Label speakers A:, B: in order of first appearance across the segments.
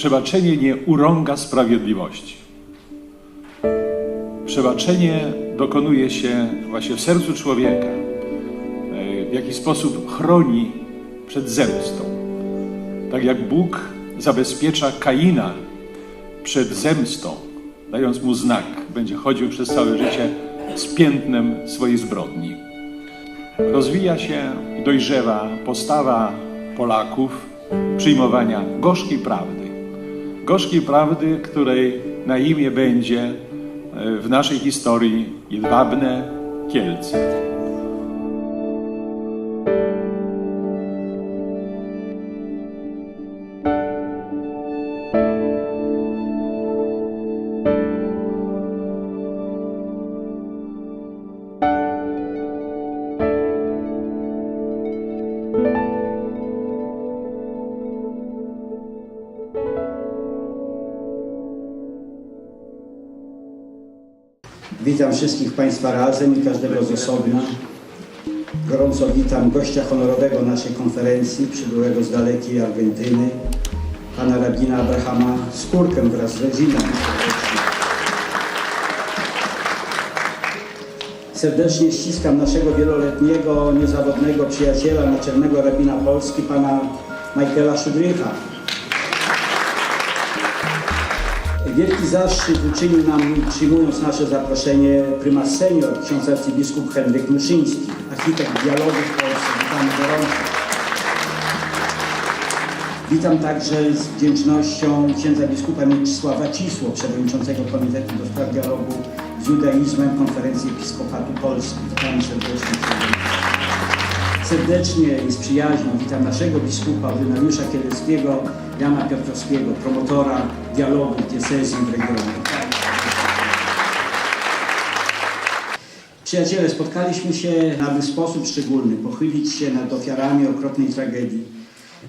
A: Przebaczenie nie urąga sprawiedliwości. Przebaczenie dokonuje się właśnie w sercu człowieka, e, w jaki sposób chroni przed zemstą. Tak jak Bóg zabezpiecza Kaina przed zemstą, dając mu znak, będzie chodził przez całe życie z piętnem swojej zbrodni. Rozwija się i dojrzewa postawa Polaków przyjmowania gorzkiej prawdy. Gorzkiej prawdy, której na imię będzie e, w naszej historii Jedwabne Kielce.
B: Witam wszystkich Państwa razem i każdego z osobna. Gorąco witam gościa honorowego naszej konferencji, przybyłego z dalekiej Argentyny, pana rabina Abrahama Skórkę wraz z rodziną. Serdecznie ściskam naszego wieloletniego, niezawodnego przyjaciela, naczelnego rabina Polski, pana Michaela Szydrycha. Wielki zaszczyt uczynił nam, przyjmując nasze zaproszenie, prymas senior, ksiądz arcybiskup Henryk Myszyński, architekt dialogu w Polsce. Witamy gorąco. Witam także z wdzięcznością księdza biskupa Mieczysława Cisło, przewodniczącego Komitetu do Spraw Dialogu z Judaizmem Konferencji Episkopatu Polski. Witam serdecznie. Serdecznie i z przyjaźnią witam naszego biskupa, ordynariusza kieleckiego, Jana Piotrowskiego, promotora dialogu diecezji w regionie. Przyjaciele, spotkaliśmy się, aby w sposób szczególny pochylić się nad ofiarami okropnej tragedii,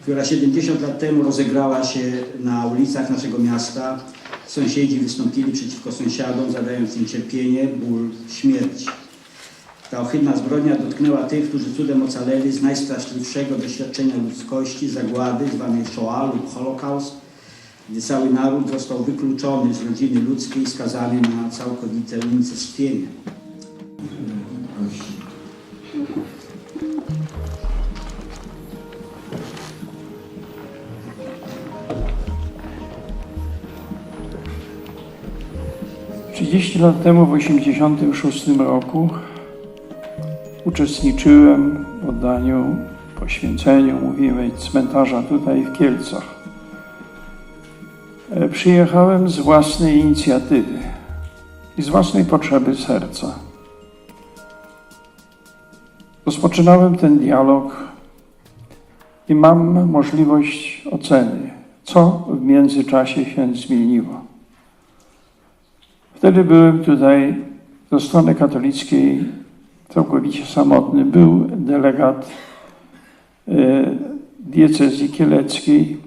B: która 70 lat temu rozegrała się na ulicach naszego miasta. Sąsiedzi wystąpili przeciwko sąsiadom, zadając im cierpienie, ból, śmierć. Ta ohydna zbrodnia dotknęła tych, którzy cudem ocaleli z najstraszliwszego doświadczenia ludzkości, zagłady zwanej Shoah lub Holokaust, gdy cały naród został wykluczony z rodziny ludzkiej, skazany na całkowite unicestwienie.
C: Trzydzieści lat temu, w 1986 roku, uczestniczyłem w oddaniu, poświęceniu, mówimy, cmentarza tutaj w Kielcach. E, Przyjechałem z własnej inicjatywy i z własnej potrzeby serca. Rozpoczynałem ten dialog i mam możliwość oceny, co w międzyczasie się zmieniło. Wtedy byłem tutaj ze strony katolickiej całkowicie samotny. Był delegat e, diecezji kieleckiej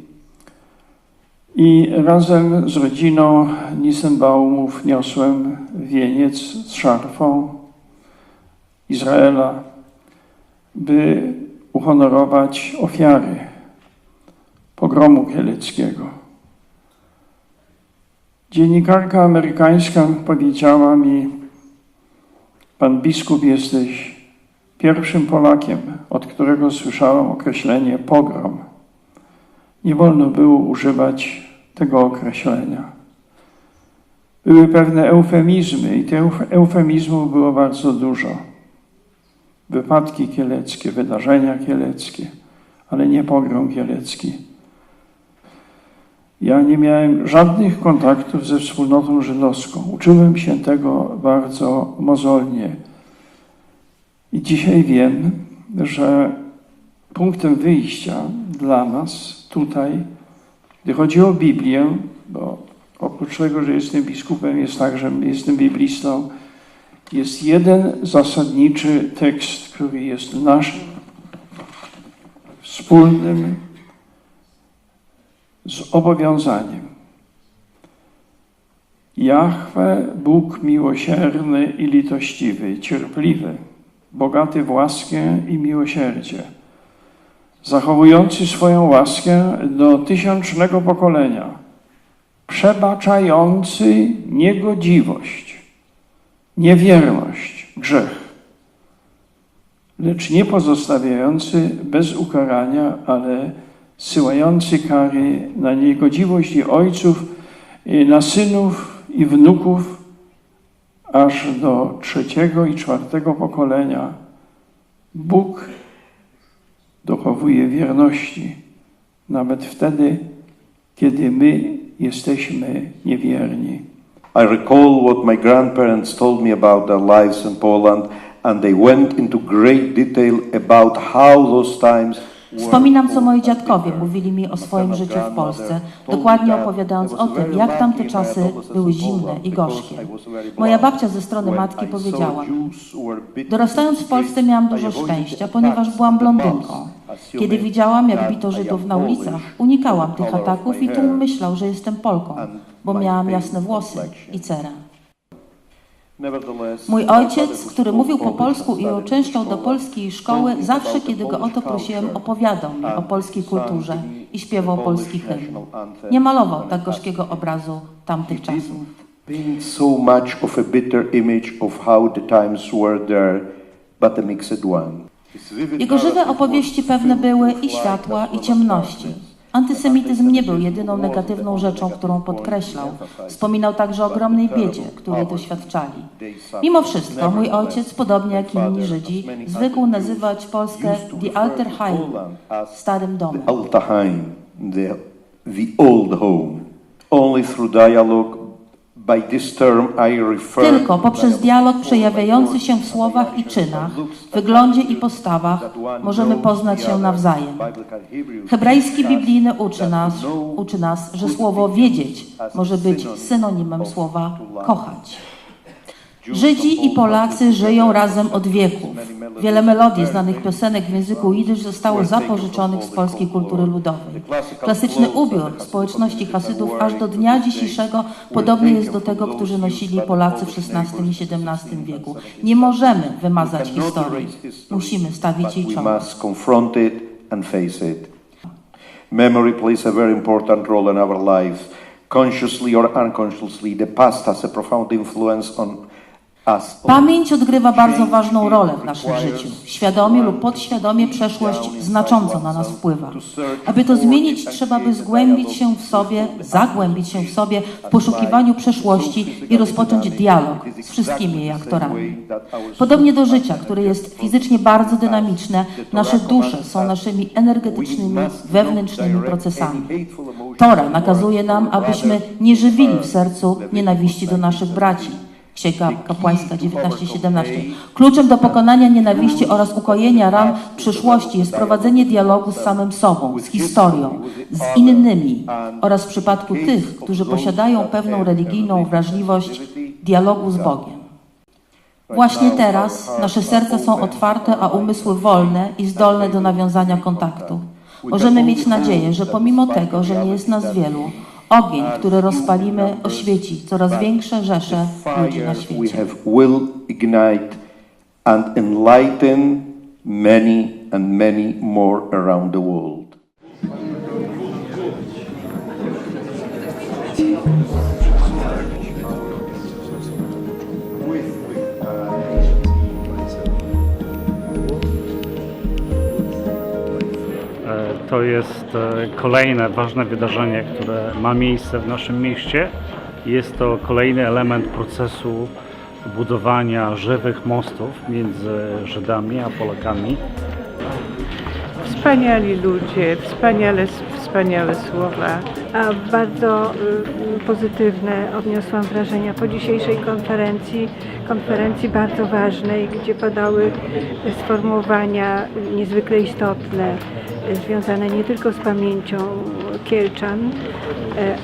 C: i razem z rodziną Nissenbaumów niosłem wieniec z szarfą Izraela, by uhonorować ofiary pogromu kieleckiego. Dziennikarka amerykańska powiedziała mi, Pan biskup jesteś pierwszym Polakiem, od którego słyszałem określenie pogrom. Nie wolno było używać tego określenia. Były pewne eufemizmy i tych eufemizmów było bardzo dużo. Wypadki kieleckie, wydarzenia kieleckie, ale nie pogrom kielecki. Ja nie miałem żadnych kontaktów ze wspólnotą żydowską. Uczyłem się tego bardzo mozolnie. I dzisiaj wiem, że punktem wyjścia dla nas tutaj, gdy chodzi o Biblię, bo oprócz tego, że jestem biskupem, jest tak, że jestem biblistą, jest jeden zasadniczy tekst, który jest naszym wspólnym zobowiązaniem. Jahwe, Bóg miłosierny i litościwy, cierpliwy, bogaty w łaskę i miłosierdzie, zachowujący swoją łaskę do tysiącznego pokolenia przebaczający niegodziwość, niewierność, grzech, lecz nie pozostawiający bez ukarania, ale zsyłający kary na niegodziwość i ojców, i na synów i wnuków, aż do trzeciego i czwartego pokolenia. Bóg dochowuje wierności, nawet wtedy, kiedy my jesteśmy niewierni.
D: I recall what my grandparents told me about their lives in Poland, and they went into great detail about how those times
E: Wspominam, co moi dziadkowie mówili mi o swoim życiu w Polsce, dokładnie opowiadając o tym, jak tamte czasy były zimne i gorzkie. Moja babcia ze strony matki powiedziała, dorastając w Polsce miałam dużo szczęścia, ponieważ byłam blondynką. Kiedy widziałam, jak bito Żydów na ulicach, unikałam tych ataków i tłum myślał, że jestem Polką, bo miałam jasne włosy i cerę. Mój ojciec, który mówił po polsku i uczęszczał do polskiej szkoły, zawsze, kiedy go o to prosiłem, opowiadał mi o polskiej kulturze i śpiewał polski hymn. Nie malował tak gorzkiego obrazu tamtych czasów.
D: paint so much of a bitter image of how the times were there, but a mixed one.
E: Jego żywe opowieści pewne były i światła, i ciemności. Antysemityzm nie był jedyną negatywną rzeczą, którą podkreślał. Wspominał także o ogromnej biedzie, której doświadczali. Mimo wszystko, mój ojciec, podobnie jak inni Żydzi, zwykł nazywać Polskę Die Alterheim, starym domem.
D: The, the old home. Only through dialogue,
E: Tylko poprzez dialog przejawiający się w słowach i czynach, wyglądzie i postawach możemy poznać się nawzajem. Hebrajski biblijny uczy nas, uczy nas, że słowo wiedzieć może być synonimem słowa kochać. Żydzi i Polacy żyją razem od wieków. Wiele melodii znanych piosenek w języku jidysz zostało zapożyczonych z polskiej kultury ludowej. Klasyczny ubiór społeczności Hasydów aż do dnia dzisiejszego podobny jest do tego, który nosili Polacy w XVI i XVII wieku. Nie możemy wymazać historii. Musimy stawić jej czoło.
D: Memory plays a very important role in our lives. Consciously or unconsciously, the past has a profound influence on.
E: Pamięć odgrywa bardzo ważną rolę w naszym życiu. Świadomie lub podświadomie przeszłość znacząco na nas wpływa. Aby to zmienić, trzeba by zgłębić się w sobie, zagłębić się w sobie w poszukiwaniu przeszłości i rozpocząć dialog z wszystkimi jej aktorami. Podobnie do życia, które jest fizycznie bardzo dynamiczne, nasze dusze są naszymi energetycznymi, wewnętrznymi procesami. Tora nakazuje nam, abyśmy nie żywili w sercu nienawiści do naszych braci. Księga Kapłańska 19:17. Kluczem do pokonania nienawiści oraz ukojenia ran w przyszłości jest prowadzenie dialogu z samym sobą, z historią, z innymi oraz w przypadku tych, którzy posiadają pewną religijną wrażliwość, dialogu z Bogiem. Właśnie teraz nasze serca są otwarte, a umysły wolne i zdolne do nawiązania kontaktu. Możemy mieć nadzieję, że pomimo tego, że nie jest nas wielu, ogień, który rozpalimy, oświeci coraz większe rzesze ludzi na świecie.
D: will ignite and enlighten many and many more around the world.
F: To jest e, kolejne ważne wydarzenie, które ma miejsce w naszym mieście. Jest to kolejny element procesu budowania żywych mostów między Żydami a Polakami.
G: Wspaniali ludzie, wspaniale, wspaniałe słowa.
H: A bardzo y, pozytywne odniosłam wrażenia po dzisiejszej konferencji, konferencji bardzo ważnej, gdzie padały sformułowania niezwykle istotne, związane nie tylko z pamięcią Kielczan, y,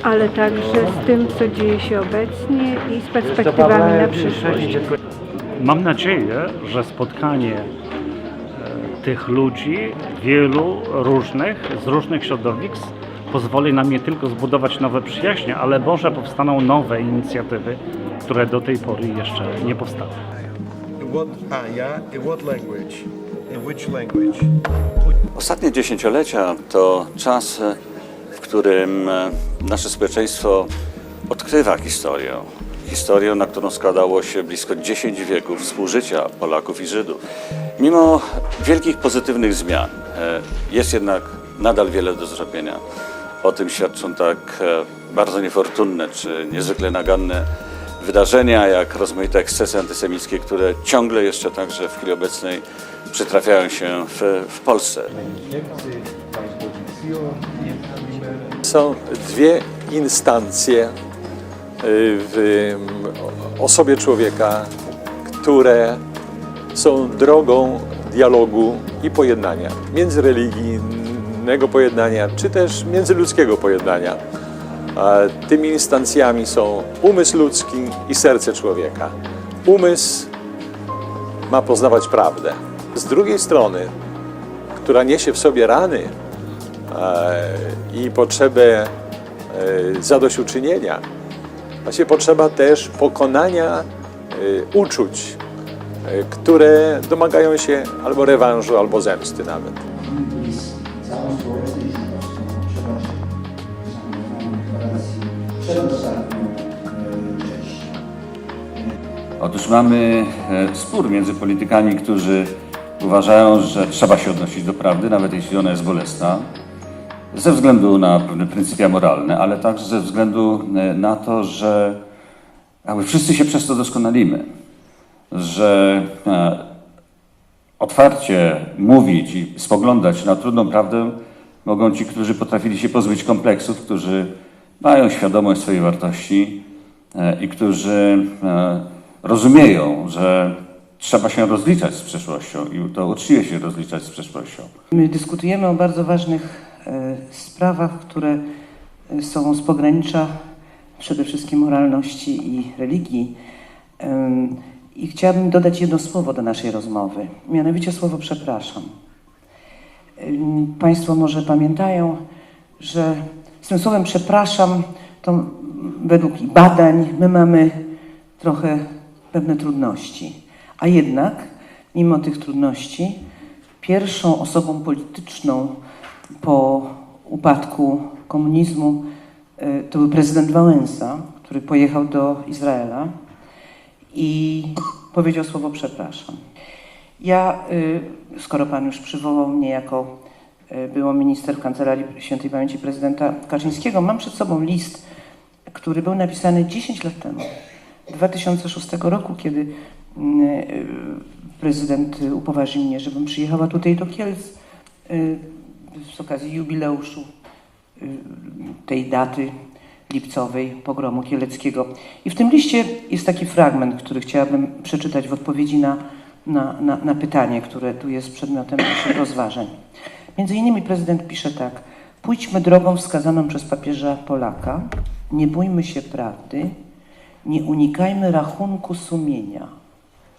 H: ale także z tym, co dzieje się obecnie i z perspektywami na przyszłość.
F: Mam nadzieję, że spotkanie e, tych ludzi, wielu różnych, z różnych środowisk, pozwoli nam nie tylko zbudować nowe przyjaźnie, ale może powstaną nowe inicjatywy, które do tej pory jeszcze nie powstały.
I: What in what language, in which language?
J: Ostatnie dziesięciolecia to czas, w którym e, nasze społeczeństwo odkrywa historię. Historię, na którą składało się blisko 10 wieków współżycia Polaków i Żydów. Mimo wielkich pozytywnych zmian e, jest jednak nadal wiele do zrobienia. O tym świadczą tak e, bardzo niefortunne czy niezwykle naganne wydarzenia, jak rozmaite ekscesy antysemickie, które ciągle jeszcze także w chwili obecnej przytrafiają się w, w Polsce.
K: Są dwie instancje y, w osobie człowieka, które są drogą dialogu i pojednania, międzyreligijnego pojednania, czy też międzyludzkiego pojednania. Tymi instancjami są umysł ludzki i serce człowieka. Umysł ma poznawać prawdę. Z drugiej strony, która niesie w sobie rany, e, i potrzebę e, zadośćuczynienia, właśnie potrzeba też pokonania e, uczuć, które domagają się albo rewanżu, albo zemsty nawet.
L: Otóż mamy spór między politykami, którzy uważają, że trzeba się odnosić do prawdy, nawet jeśli ona jest bolesna, ze względu na pewne pryncypia moralne, ale także ze względu e, na to, że jakby wszyscy się przez to doskonalimy, że e, otwarcie mówić i spoglądać na trudną prawdę mogą ci, którzy potrafili się pozbyć kompleksów, którzy mają świadomość swojej wartości e, i którzy e, rozumieją, że trzeba się rozliczać z przeszłością i to uczciwie się rozliczać z przeszłością.
G: My dyskutujemy o bardzo ważnych e, sprawach, które e, są z pogranicza przede wszystkim moralności i religii. I chciałabym dodać jedno słowo do naszej rozmowy, mianowicie słowo przepraszam. Państwo może pamiętają, że z tym słowem przepraszam, to według badań my mamy trochę pewne trudności. A jednak, mimo tych trudności, pierwszą osobą polityczną po upadku komunizmu y, to był prezydent Wałęsa, który pojechał do Izraela i powiedział słowo przepraszam. Ja, y, skoro Pan już przywołał mnie jako y, byłą minister w Kancelarii Świętej Pamięci Prezydenta Kaczyńskiego, mam przed sobą list, który był napisany 10 lat temu, 2006 roku, kiedy prezydent y, upoważnił mnie, żebym przyjechała tutaj do Kielc y, z okazji jubileuszu y, tej daty lipcowej pogromu kieleckiego. I w tym liście jest taki fragment, który chciałabym przeczytać w odpowiedzi na, na, na, na pytanie, które tu jest przedmiotem naszych rozważań. Między innymi prezydent pisze tak. Pójdźmy drogą wskazaną przez papieża Polaka, nie bójmy się prawdy, nie unikajmy rachunku sumienia.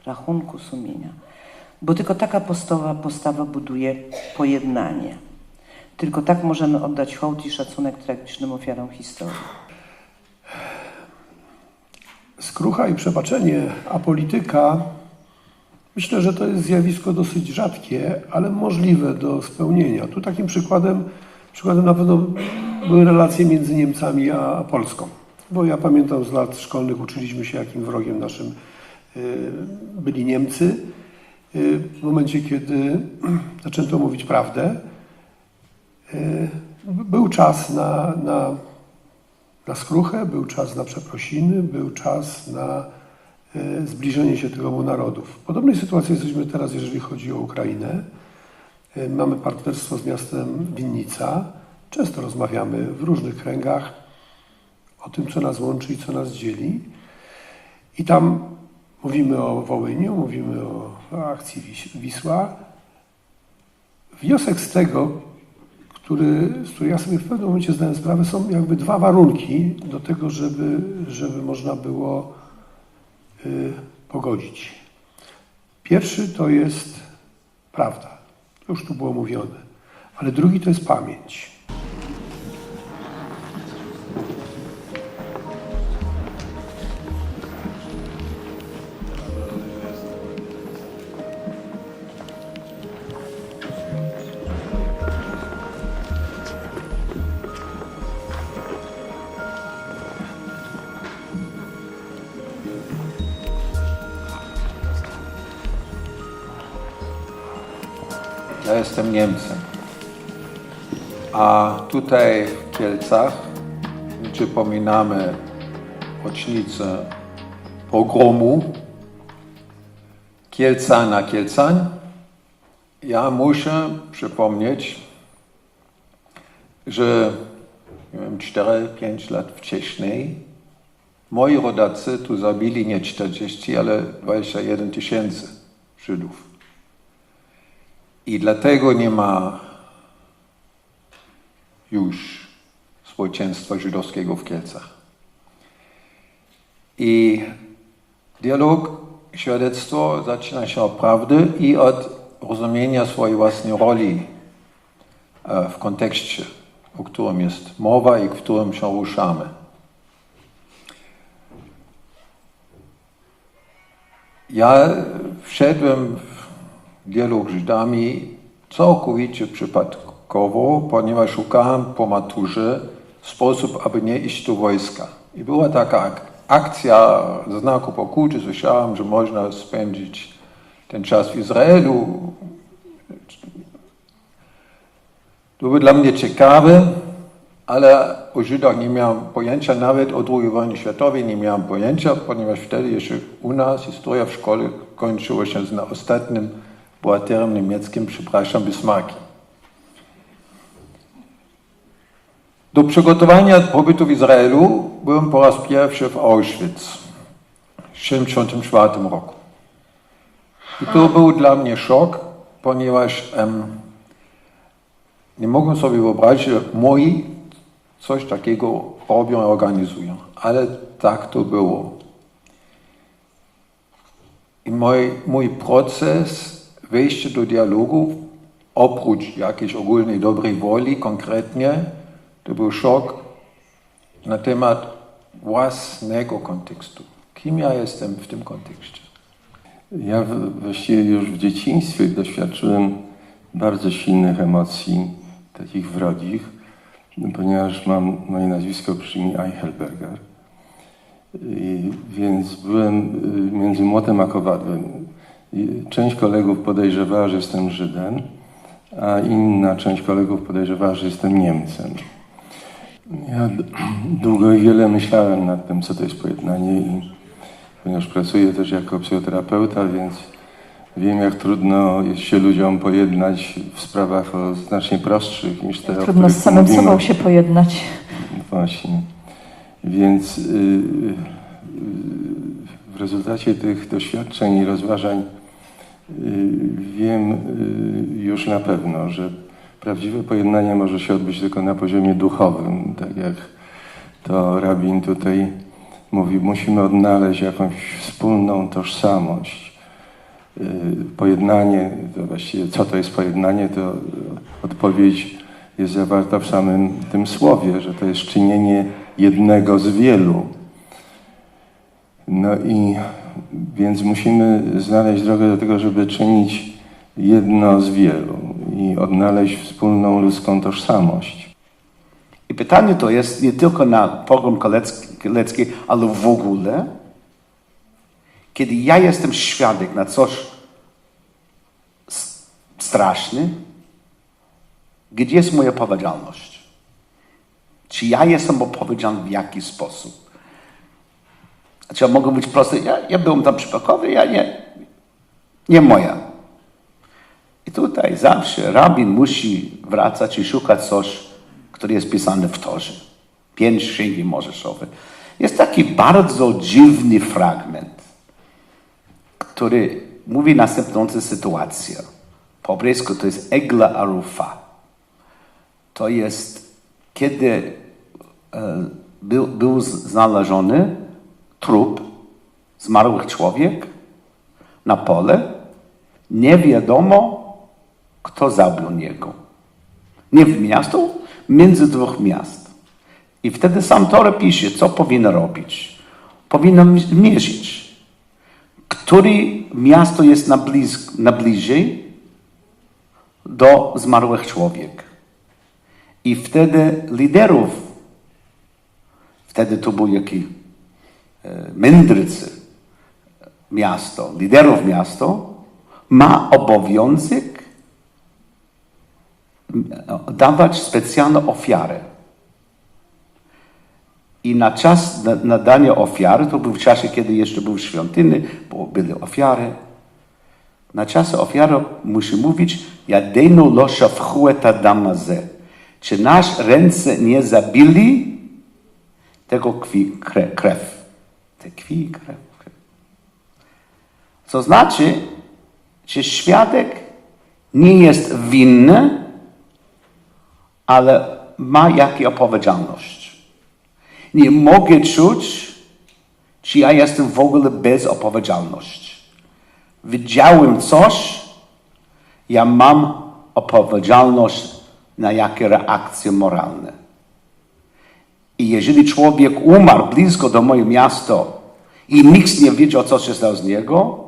G: Rachunku sumienia. Bo tylko taka postawa, postawa buduje pojednanie. Tylko tak możemy oddać hołd i szacunek tragicznym ofiarom historii.
M: Skrucha i przebaczenie, a polityka, myślę, że to jest zjawisko dosyć rzadkie, ale możliwe do spełnienia. Tu takim przykładem, przykładem na pewno były relacje między Niemcami a Polską. Bo ja pamiętam z lat szkolnych uczyliśmy się, jakim wrogiem naszym byli Niemcy. Y, W momencie, kiedy zaczęto mówić prawdę, y, był czas na, na na skruchę, był czas na przeprosiny, był czas na zbliżenie się tych obu narodów. W podobnej sytuacji jesteśmy teraz, jeżeli chodzi o Ukrainę. Mamy partnerstwo z miastem Winnica. Często rozmawiamy w różnych kręgach o tym, co nas łączy i co nas dzieli. I tam mówimy o Wołyniu, mówimy o akcji Wis- Wisła. Wniosek z tego, który, z której ja sobie w pewnym momencie zdałem sprawę, są jakby dwa warunki do tego, żeby, żeby można było y, pogodzić. Pierwszy to jest prawda, to już tu było mówione, ale drugi to jest pamięć.
N: Ja jestem Niemcem. A tutaj w Kielcach przypominamy rocznicę pogromu Kielca na Kielcań. Ja muszę przypomnieć, że nie wiem, 4-5 lat wcześniej moi rodacy tu zabili nie 40, ale 21 tysięcy Żydów. I dlatego nie ma już społeczeństwa żydowskiego w Kielcach. I dialog, świadectwo zaczyna się od prawdy i od rozumienia swojej własnej roli e, w kontekście, o którym jest mowa i w którym się ruszamy. Ja wszedłem w dialog z Żydami całkowicie przypadkowo, ponieważ szukałem po maturze sposób, aby nie iść do wojska. I była taka ak- akcja znaku pokuty. Słyszałem, że można spędzić ten czas w Izraelu. To było dla mnie ciekawe, ale o Żydach nie miałem pojęcia, nawet o II wojnie światowej nie miałem pojęcia, ponieważ wtedy jeszcze u nas historia w szkole kończyła się z ostatnim bohaterem niemieckim, przepraszam, Bismarckiem. Do przygotowania pobytu w Izraelu byłem po raz pierwszy w Auschwitz w 1974 roku. I to był dla mnie szok, ponieważ em, nie mogłem sobie wyobrazić, że moi coś takiego robią i organizują. Ale tak to było. I mój, mój proces wejścia do dialogu, oprócz jakiejś ogólnej dobrej woli, konkretnie, to był szok na temat własnego kontekstu. Kim ja jestem w tym kontekście?
O: Ja właściwie już w dzieciństwie doświadczyłem bardzo silnych emocji, takich wrogich, ponieważ mam moje nazwisko brzmi Eichelberger. I, więc byłem y, między młotem a kowadłem. Część kolegów podejrzewała, że jestem Żydem, a inna część kolegów podejrzewała, że jestem Niemcem. Ja długo i wiele myślałem nad tym, co to jest pojednanie i ponieważ pracuję też jako psychoterapeuta, więc wiem, jak trudno jest się ludziom pojednać w sprawach o znacznie prostszych niż te, o
E: Trudno z samym
O: mówimy.
E: sobą się pojednać.
O: Właśnie. Więc y, y, w rezultacie tych doświadczeń i rozważań wiem y, już na pewno, że prawdziwe pojednanie może się odbyć tylko na poziomie duchowym, tak jak to rabin tutaj mówi, musimy odnaleźć jakąś wspólną tożsamość. Y, Pojednanie, to właściwie co to jest pojednanie, to odpowiedź jest zawarta w samym tym słowie, że to jest czynienie jednego z wielu. No i więc musimy znaleźć drogę do tego, żeby czynić jedno z wielu i odnaleźć wspólną ludzką tożsamość.
P: I pytanie to jest nie tylko na pogrom kolecki, ale w ogóle, kiedy ja jestem świadek na coś s- straszny, gdzie jest moja odpowiedzialność? Czy ja jestem odpowiedzialny w jakiś sposób? Znaczy, ja mogę być prosty, ja, ja byłem tam przypadkowy, ja nie, nie moja. I tutaj zawsze rabin musi wracać i szukać coś, które jest pisane w Torze. Pięć księgi Mojżeszowe. Jest taki bardzo dziwny fragment, który mówi następującą sytuację. Po hebrajsku to jest egla arufa. To jest, kiedy e, był, był znaleziony trup zmarłych człowiek na pole, nie wiadomo, kto zabił niego. Nie w miastu, między dwóch miast. I wtedy sam Torah pisze, co powinno robić. Powinno mierzyć, które miasto jest na, bliz, na bliżej do zmarłych człowiek. I wtedy liderów, wtedy to był jaki mędrcy miasto, liderów miasto, ma obowiązek dawać specjalną ofiarę. I na czas na- nadania ofiary, to był w czasie, kiedy jeszcze był świątyny, bo były ofiary. Na czas ofiary musi mówić, Jadenu lo szafchu et adamaze. Czy nasz ręce nie zabili tego krwi, krew. Te krew. Co znaczy, że świadek nie jest winny, ale ma jakie odpowiedzialność. Nie mogę czuć, czy ja jestem w ogóle bez odpowiedzialności. Widziałem coś, ja mam odpowiedzialność na jakie reakcje moralne. I jeżeli człowiek umarł blisko do mojego miasta i nikt nie wiedział, co się stało z niego,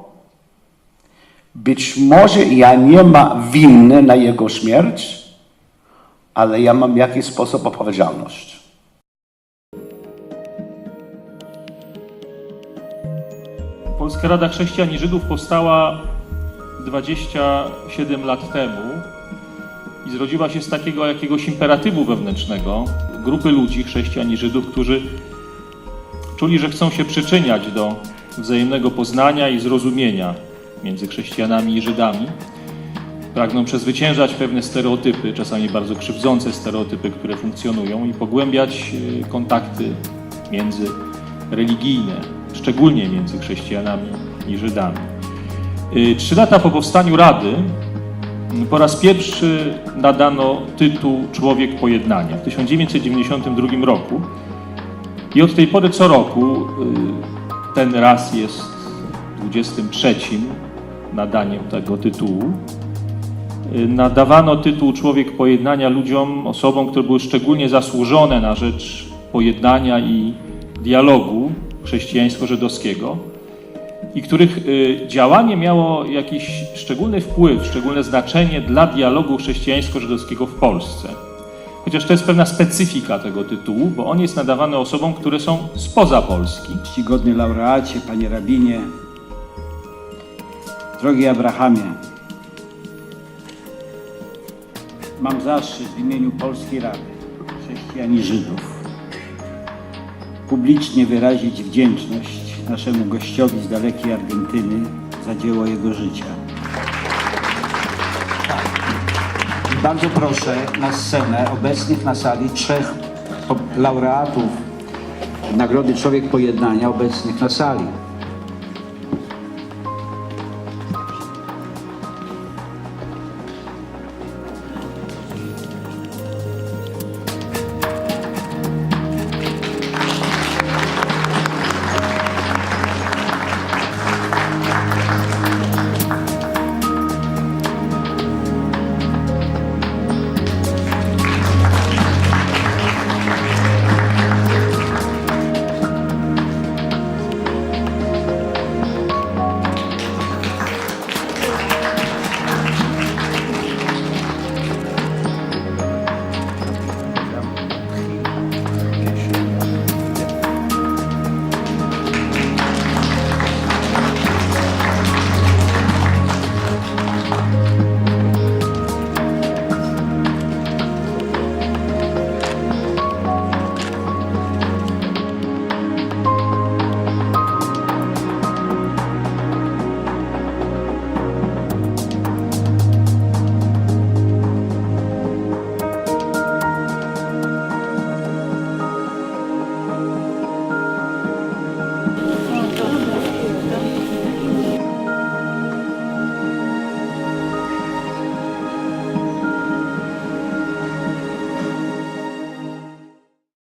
P: być może ja nie mam winy na jego śmierć, ale ja mam jakiś sposób odpowiedzialność.
A: Polska Rada Chrześcijan i Żydów powstała 27 lat temu i zrodziła się z takiego jakiegoś imperatywu wewnętrznego grupy ludzi, chrześcijan i Żydów, którzy czuli, że chcą się przyczyniać do wzajemnego poznania i zrozumienia między chrześcijanami i Żydami. Pragną przezwyciężać pewne stereotypy, czasami bardzo krzywdzące stereotypy, które funkcjonują i pogłębiać e, kontakty międzyreligijne, szczególnie między chrześcijanami i Żydami. Y, Trzy lata po powstaniu Rady po raz pierwszy nadano tytuł Człowiek Pojednania w 1992 roku i od tej pory co roku y, ten raz jest 23 nadaniem tego tytułu. Y, Nadawano tytuł Człowiek Pojednania ludziom, osobom, które były szczególnie zasłużone na rzecz pojednania i dialogu chrześcijańsko-żydowskiego i których y, działanie miało jakiś szczególny wpływ, szczególne znaczenie dla dialogu chrześcijańsko-żydowskiego w Polsce. Chociaż to jest pewna specyfika tego tytułu, bo on jest nadawany osobom, które są spoza Polski.
B: Czcigodny laureacie, panie rabinie, drogi Abrahamie, mam zaszczyt w imieniu Polskiej Rady Chrześcijan i Żydów publicznie wyrazić wdzięczność naszemu gościowi z dalekiej Argentyny za dzieło jego życia. Bardzo proszę na scenę obecnych na sali trzech laureatów Nagrody Człowiek Pojednania obecnych na sali.